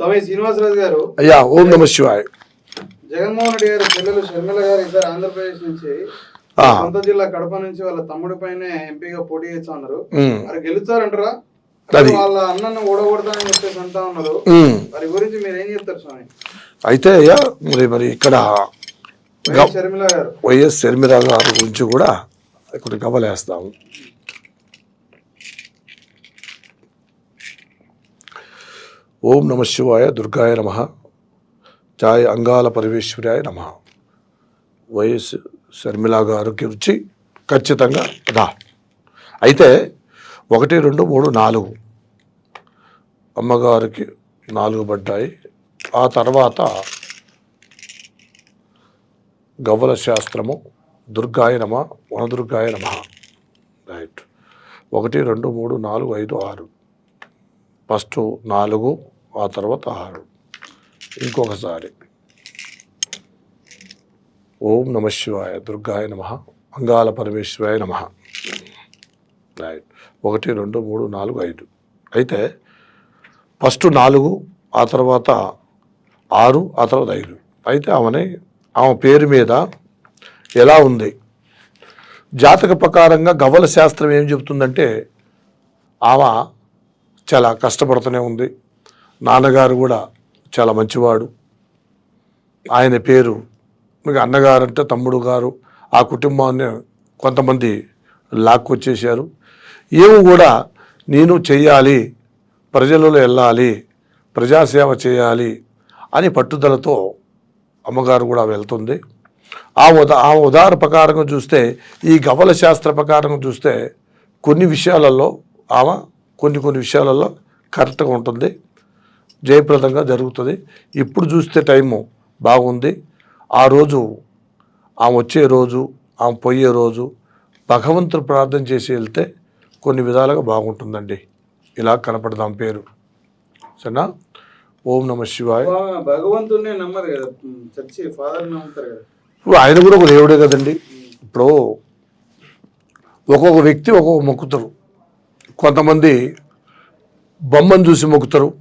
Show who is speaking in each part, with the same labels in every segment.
Speaker 1: స్వామి శ్రీనివాసరాజు గారు.
Speaker 2: అయ్యా ఓం నమ శివాయ్.
Speaker 1: జగన్మోహన్ రెడ్డి గారు చెల్లెలు షర్మిల గారు ఇద్దరు ఆంధ్రప్రదేశ్ నుంచి సొంత జిల్లా కడప నుంచి వాళ్ళ తమ్ముడి పైన ఎంపీగా పోటీ చేస్తా ఉన్నారు. మరి గెలుస్తారంటారా?
Speaker 2: అది.
Speaker 1: వాళ్ళ అన్నను ఓడగొడతానని చెప్పేసి అంటా ఉన్నారు. వారి గురించి మీరు ఏం చెప్తారు స్వామి?
Speaker 2: అయితే అయ్యా మరి మరి ఇక్కడ
Speaker 1: వైఎస్ షర్మిల గారు.
Speaker 2: వైఎస్ శర్మిల గారి గురించి కూడా ఇక్కడ గమలేస్తాము ఓం నమ శివాయ దుర్గాయ నమ. చాయ అంగాల పరమేశ్వరాయ నమ. వైఎస్ శర్మిల గారి గురించి ఖచ్చితంగా రా. అయితే ఒకటి రెండు మూడు నాలుగు. అమ్మగారికి నాలుగు పడ్డాయి. ఆ తర్వాత గవ్వల శాస్త్రము దుర్గాయ నమ వనదుర్గాయ నమ. రైట్. ఒకటి రెండు మూడు నాలుగు ఐదు ఆరు. ఫస్ట్ నాలుగు ఆ తర్వాత ఆరు ఇంకొకసారి. ఓం నమ శివాయ దుర్గాయ నమ అంగాల పరమేశ్వరాయ నమ. రైట్ ఒకటి రెండు మూడు నాలుగు ఐదు. అయితే ఫస్ట్ నాలుగు ఆ తర్వాత ఆరు ఆ తర్వాత ఐదు. అయితే ఆమెని ఆమె పేరు మీద ఎలా ఉంది? జాతక ప్రకారంగా గవ్వల శాస్త్రం ఏం చెబుతుందంటే ఆమె చాలా కష్టపడుతూనే ఉంది. నాన్నగారు కూడా చాలా మంచివాడు. ఆయన పేరు మీకు అన్నగారు అంటే తమ్ముడు గారు ఆ కుటుంబాన్ని కొంతమంది లాక్కొచ్చేసారు ఏమి కూడా నేను చెయ్యాలి ప్రజలలో వెళ్ళాలి ప్రజాసేవ చేయాలి అని పట్టుదలతో అమ్మగారు కూడా వెళ్తుంది. ఆ ఉదా ఆ ఉదాహరణ ప్రకారంగా చూస్తే ఈ గవల శాస్త్ర ప్రకారంగా చూస్తే కొన్ని విషయాలలో ఆమె కొన్ని కొన్ని విషయాలలో కరెక్ట్గా ఉంటుంది. జయప్రదంగా జరుగుతుంది. ఇప్పుడు చూస్తే టైము బాగుంది. ఆ రోజు ఆమె వచ్చే రోజు ఆమె పోయే రోజు భగవంతుడు ప్రార్థన చేసి వెళ్తే కొన్ని విధాలుగా బాగుంటుందండి. ఇలా కనపడదాం పేరు. సరేనా? ఓం నమ శివాయ.
Speaker 1: భగ- భగవంతుడిని నమ్మరు కదా. ఫాదర్ నమ్ముతారు కదా.
Speaker 2: ఇప్పుడు ఆయన కూడా ఒక దేవుడే కదండి. ఇప్పుడు ఒక్కొక్క వ్యక్తి ఒక్కొక్క మొక్కుతారు. కొంతమంది బొమ్మను చూసి మొక్కుతారు.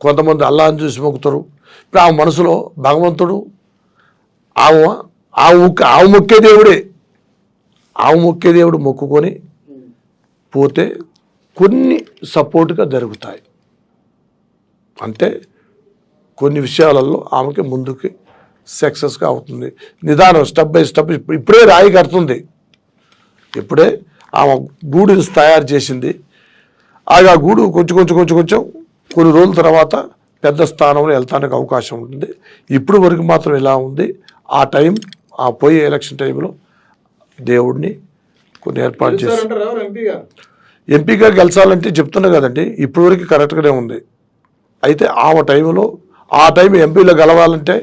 Speaker 2: కొంతమంది అల్లాని చూసి మొక్కుతారు. ఇప్పుడు ఆ మనసులో భగవంతుడు ఆమె ఆవు మొక్క ఆవు మొక్కే దేవుడే. ఆవు మొక్కే దేవుడు మొక్కుకొని పోతే కొన్ని సపోర్ట్గా జరుగుతాయి. అంటే కొన్ని విషయాలలో ఆమెకి ముందుకి సక్సెస్గా అవుతుంది. నిదానం స్టెప్ బై స్టెప్ ఇప్పుడు- ఇప్పుడే రాయి కడుతుంది. ఇప్పుడే ఆమె గూడుని తయారు చేసింది. ఆ గూడు కొంచెం కొంచెం కొంచెం కొంచెం కొన్ని రోజుల తర్వాత పెద్ద స్థానంలో వెళ్తానికి అవకాశం ఉంటుంది. ఇప్పుడు వరకు మాత్రం ఎలా ఉంది? ఆ టైం ఆ పోయే ఎలక్షన్ టైంలో దేవుడిని కొన్ని ఏర్పాటు చేసి
Speaker 1: ఎంపీగా
Speaker 2: గెలిచాలంటే చెప్తున్నా కదండి ఇప్పటివరకు కరెక్ట్గానే ఉంది. అయితే ఆమె టైంలో ఆ టైం ఎంపీలో గెలవాలంటే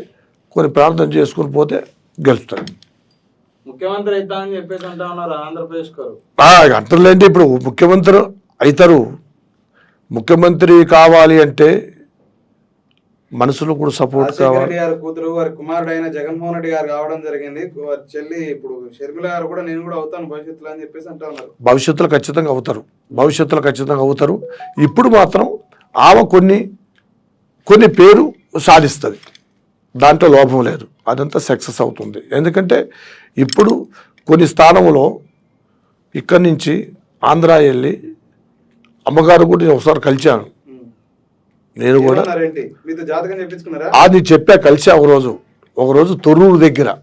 Speaker 2: కొన్ని ప్రార్థన చేసుకుని పోతే గెలుస్తాడు
Speaker 1: ముఖ్యమంత్రి అవుతా అని చెప్పేసి అంటా ఉన్నారు ఆంధ్రప్రదేశ్ గారు?
Speaker 2: అంటారులేండి ఇప్పుడు ముఖ్యమంత్రి అవుతారు. ముఖ్యమంత్రి కావాలి అంటే మనసులో కూడా సపోర్ట్ కావాలి.
Speaker 1: గారి కూతురు వారి కుమారుడు అయిన జగన్మోహన్ రెడ్డి గారు కావడం జరిగింది. వారి చెల్లి ఇప్పుడు షర్మిల గారు కూడా నేను కూడా అవుతాను భవిష్యత్తులో అని చెప్పేసి అంటా ఉన్నారు
Speaker 2: భవిష్యత్తులో ఖచ్చితంగా అవుతారు. భవిష్యత్తులో ఖచ్చితంగా అవుతారు. ఇప్పుడు మాత్రం ఆమె కొన్ని కొన్ని పేరు సాధిస్తుంది. దాంట్లో లోపం లేదు. అదంతా సక్సెస్ అవుతుంది. ఎందుకంటే ఇప్పుడు కొన్ని స్థానంలో ఇక్కడి నుంచి ఆంధ్ర వెళ్ళి అమ్మగారు కూడా నేను ఒకసారి కలిశాను. నేను కూడా అది చెప్పా కలిసా ఒకరోజు. ఒకరోజు తొర్రూరు దగ్గర.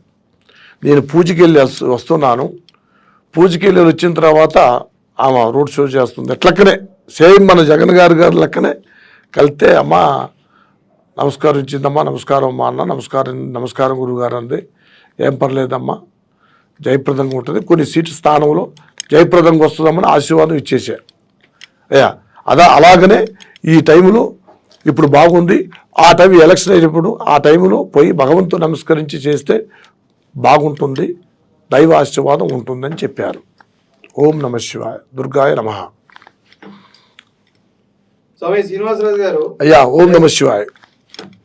Speaker 2: నేను పూజకి వెళ్ళి వస్తు- వస్తున్నాను. పూజకి వెళ్ళి వచ్చిన తర్వాత ఆమె రోడ్ షో చేస్తుంది. ఎట్లక్కనే సేమ్ మన జగన్ గారు గారు లెక్కనే కలిస్తే అమ్మ నమస్కారం ఇచ్చిందమ్మా నమస్కారం అమ్మా అన్న నమస్కారం నమస్కారం గురుగారు అంది. ఏం పర్లేదమ్మా జయప్రదంగా ఉంటుంది. కొన్ని సీట్ల స్థానంలో జయప్రదంగా వస్తుందమ్మని ఆశీర్వాదం ఇచ్చేసా. అయ్యా అదా అలాగనే ఈ టైంలో ఇప్పుడు బాగుంది. ఆ టైం ఎలక్షన్ అయినప్పుడు ఆ టైంలో పోయి భగవంతుడు నమస్కరించి చేస్తే బాగుంటుంది. దైవ ఆశీర్వాదం ఉంటుందని చెప్పారు. ఓం నమ శివాయ. దుర్గాయ నమ.
Speaker 1: స్వామి శ్రీనివాసరాజు గారు.
Speaker 2: అయ్యా ఓం నమ శివాయ.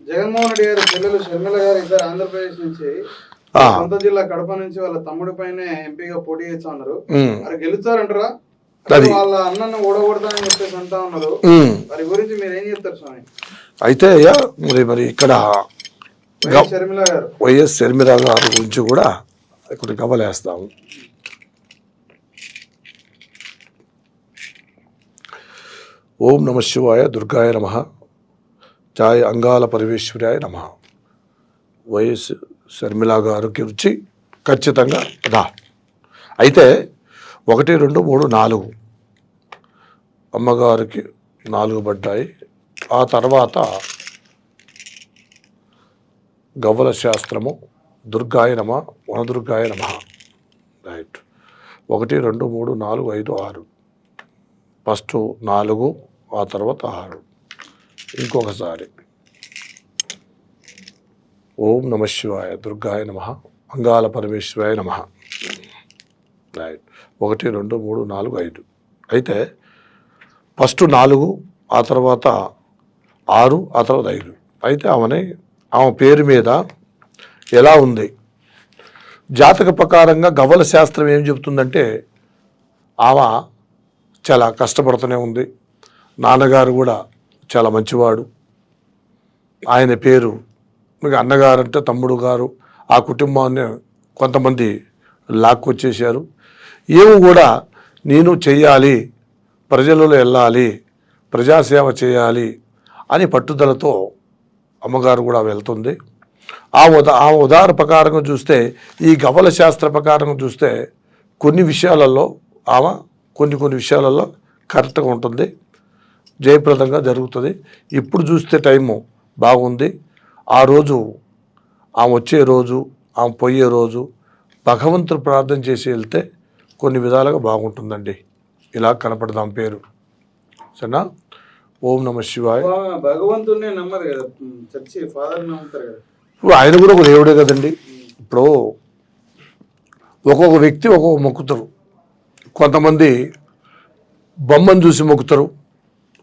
Speaker 1: జగన్మోహన్ రెడ్డి గారు చెల్లెలు షర్మిల గారు ఇద్దరు ఆంధ్రప్రదేశ్ నుంచి. సొంత జిల్లా కడప నుంచి వాళ్ళ తమ్ముడి పైన ఎంపీగా పోటీ చేస్తా ఉన్నారు. గెలుస్తారంటారా?
Speaker 2: అది. అయితే అయ్యా మరి మరి ఇక్కడ
Speaker 1: వైఎస్ షర్మిల గారు.
Speaker 2: గురించి కూడా ఇక్కడ గమలేస్తాము ఓం నమ శివాయ దుర్గాయ నమ. జాయ అంగాల పరమేశ్వరాయ నమ. వైఎస్ షర్మిల గారి గురించి ఖచ్చితంగా రా అయితే ఒకటి రెండు మూడు నాలుగు. అమ్మగారికి నాలుగు పడ్డాయి. ఆ తర్వాత గవ్వల శాస్త్రము దుర్గాయ నమ వనదుర్గాయ నమ. రైట్ ఒకటి రెండు మూడు నాలుగు ఐదు ఆరు. ఫస్ట్ నాలుగు ఆ తర్వాత ఆరు. ఇంకొకసారి. ఓం నమ శివాయ దుర్గాయ నమ అంగాల పరమేశ్వరాయ నమ. రైట్ ఒకటి రెండు మూడు నాలుగు ఐదు. అయితే ఫస్ట్ నాలుగు ఆ తర్వాత ఆరు ఆ తర్వాత ఐదు. అయితే ఆమెని ఆమె పేరు మీద ఎలా ఉంది? జాతక ప్రకారంగా గవ్వల శాస్త్రం ఏం చెబుతుందంటే ఆమె చాలా కష్టపడుతూనే ఉంది. నాన్నగారు కూడా చాలా మంచివాడు. ఆయన పేరు మీకు అన్నగారు అంటే తమ్ముడు గారు. ఆ కుటుంబాన్ని కొంతమంది లాక్కొచ్చేసారు ఏమి కూడా నేను చెయ్యాలి ప్రజలలో వెళ్ళాలి ప్రజాసేవ చేయాలి అని పట్టుదలతో అమ్మగారు కూడా వెళ్తుంది. ఆ ఉదా ఆ ఉదాహరణ ప్రకారంగా చూస్తే ఈ గవల శాస్త్ర ప్రకారంగా చూస్తే కొన్ని విషయాలలో ఆమె కొన్ని కొన్ని విషయాలలో కరెక్ట్గా ఉంటుంది జయప్రదంగా జరుగుతుంది. ఇప్పుడు చూస్తే టైము బాగుంది. ఆ రోజు ఆమె వచ్చే రోజు ఆమె పోయే రోజు భగవంతుడు ప్రార్థన చేసి వెళ్తే కొన్ని విధాలుగా బాగుంటుందండి. ఇలా కనపడదాం పేరు. సరేనా? ఓం నమ శివాయ.
Speaker 1: భగ- భగవంతుడిని నమ్మరు కదా. ఫాదర్ నమ్ముతారు కదా.
Speaker 2: ఇప్పుడు ఆయన కూడా ఒక దేవుడే కదండి. ఇప్పుడు ఒక్కొక్క వ్యక్తి ఒక్కొక్క మొక్కుతారు. కొంతమంది బొమ్మను చూసి మొక్కుతారు.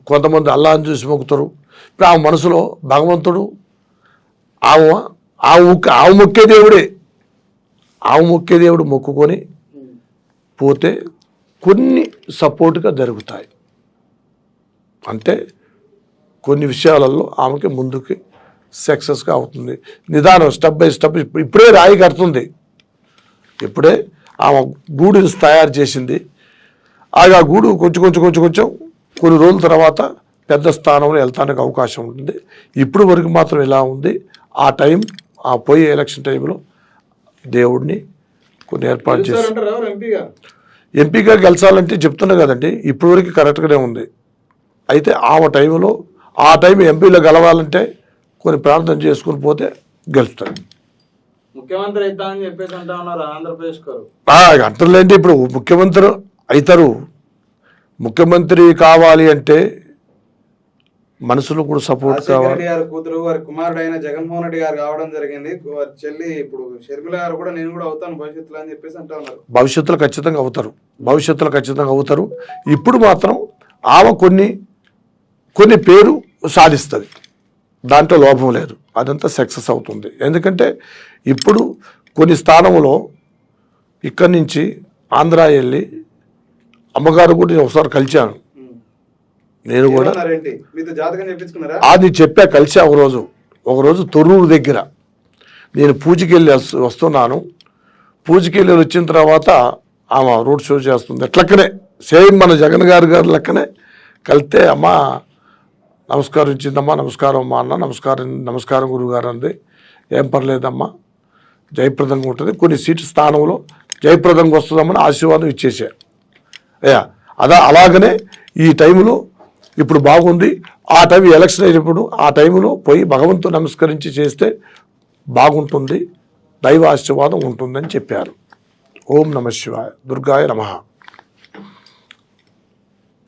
Speaker 2: కొంతమంది అల్లాని చూసి మొక్కుతారు. ఇప్పుడు ఆ మనసులో భగవంతుడు ఆమె ఆవు మొక్క ఆవు మొక్కే దేవుడే. ఆవు మొక్కే దేవుడు మొక్కుకొని. పోతే కొన్ని సపోర్ట్గా జరుగుతాయి. అంటే కొన్ని విషయాలలో ఆమెకి ముందుకి సక్సెస్గా అవుతుంది. నిదానం స్టెప్ బై స్టెప్ ఇప్పుడే రాయి కడుతుంది. ఇప్పుడే ఆమె గూడుని తయారు చేసింది. ఆ గూడు కొంచెం కొంచెం కొంచెం కొంచెం కొన్ని రోజుల తర్వాత పెద్ద స్థానంలో వెళ్తానికి అవకాశం ఉంటుంది. ఇప్పుడు వరకు మాత్రం ఇలా ఉంది. ఆ టైం ఆ పోయే ఎలక్షన్ టైంలో దేవుడిని కొన్ని ఏర్పాటు చేసి
Speaker 1: ఎంపీగా?
Speaker 2: గెలిచాలంటే చెప్తున్నా కదండి ఇప్పటివరకు కరెక్ట్గానే ఉంది. అయితే ఆమె టైంలో ఆ టైం ఎంపీలో గెలవాలంటే కొన్ని ప్రార్థన చేసుకుని పోతే గెలుస్తాడు
Speaker 1: ముఖ్యమంత్రి అవుతా అని చెప్పేసి అంటా ఉన్నారు ఆంధ్రప్రదేశ్ గారు?
Speaker 2: అంటారులేంటి ఇప్పుడు ముఖ్యమంత్రి అవుతారు. ముఖ్యమంత్రి కావాలి అంటే మనసులో కూడా సపోర్ట్ కావాలి.
Speaker 1: గారి కూతురు వారి కుమారుడు అయిన జగన్మోహన్ రెడ్డి గారు కావడం జరిగింది. వారి చెల్లి ఇప్పుడు షర్మిల గారు కూడా నేను కూడా అవుతాను భవిష్యత్తులో అని చెప్పేసి అంటా ఉన్నారు.
Speaker 2: భవిష్యత్తులో ఖచ్చితంగా అవుతారు. భవిష్యత్తులో ఖచ్చితంగా అవుతారు. ఇప్పుడు మాత్రం ఆమె కొన్ని కొన్ని పేరు సాధిస్తుంది. దాంట్లో లోపం లేదు. అదంతా సక్సెస్ అవుతుంది. ఎందుకంటే ఇప్పుడు కొన్ని స్థానంలో ఇక్కడి నుంచి ఆంధ్ర వెళ్ళి అమ్మగారు కూడా నేను ఒకసారి కలిశాను
Speaker 1: ఉమ్.
Speaker 2: నేను కూడా? అది చెప్పా కలిసా ఒకరోజు. ఒకరోజు తొర్రూరు దగ్గర. నేను పూజకి వెళ్ళి వస్తు- వస్తున్నాను. పూజకి వెళ్ళి వచ్చిన తర్వాత ఆమె రోడ్ షో చేస్తుంది. ఎట్లక్కనే సేమ్ మన జగన్ గారు గారు లెక్కనే కలిస్తే అమ్మ నమస్కారం ఇచ్చిందమ్మా నమస్కారం అమ్మా అన్న నమస్కారం నమస్కారం గురుగారు అంది. ఏం పర్లేదమ్మా జయప్రదంగా ఉంటుంది. కొన్ని సీట్ల స్థానంలో జయప్రదంగా వస్తుందమ్మని ఆశీర్వాదం ఇచ్చేసా. అయ్యా అదా అలాగనే ఈ టైంలో ఇప్పుడు బాగుంది. ఆ టైం ఎలక్షన్ అయినప్పుడు ఆ టైంలో పోయి భగవంతుడు నమస్కరించి చేస్తే బాగుంటుంది. దైవ ఆశీర్వాదం ఉంటుందని చెప్పారు. ఓం నమ శివాయ. దుర్గాయ నమః.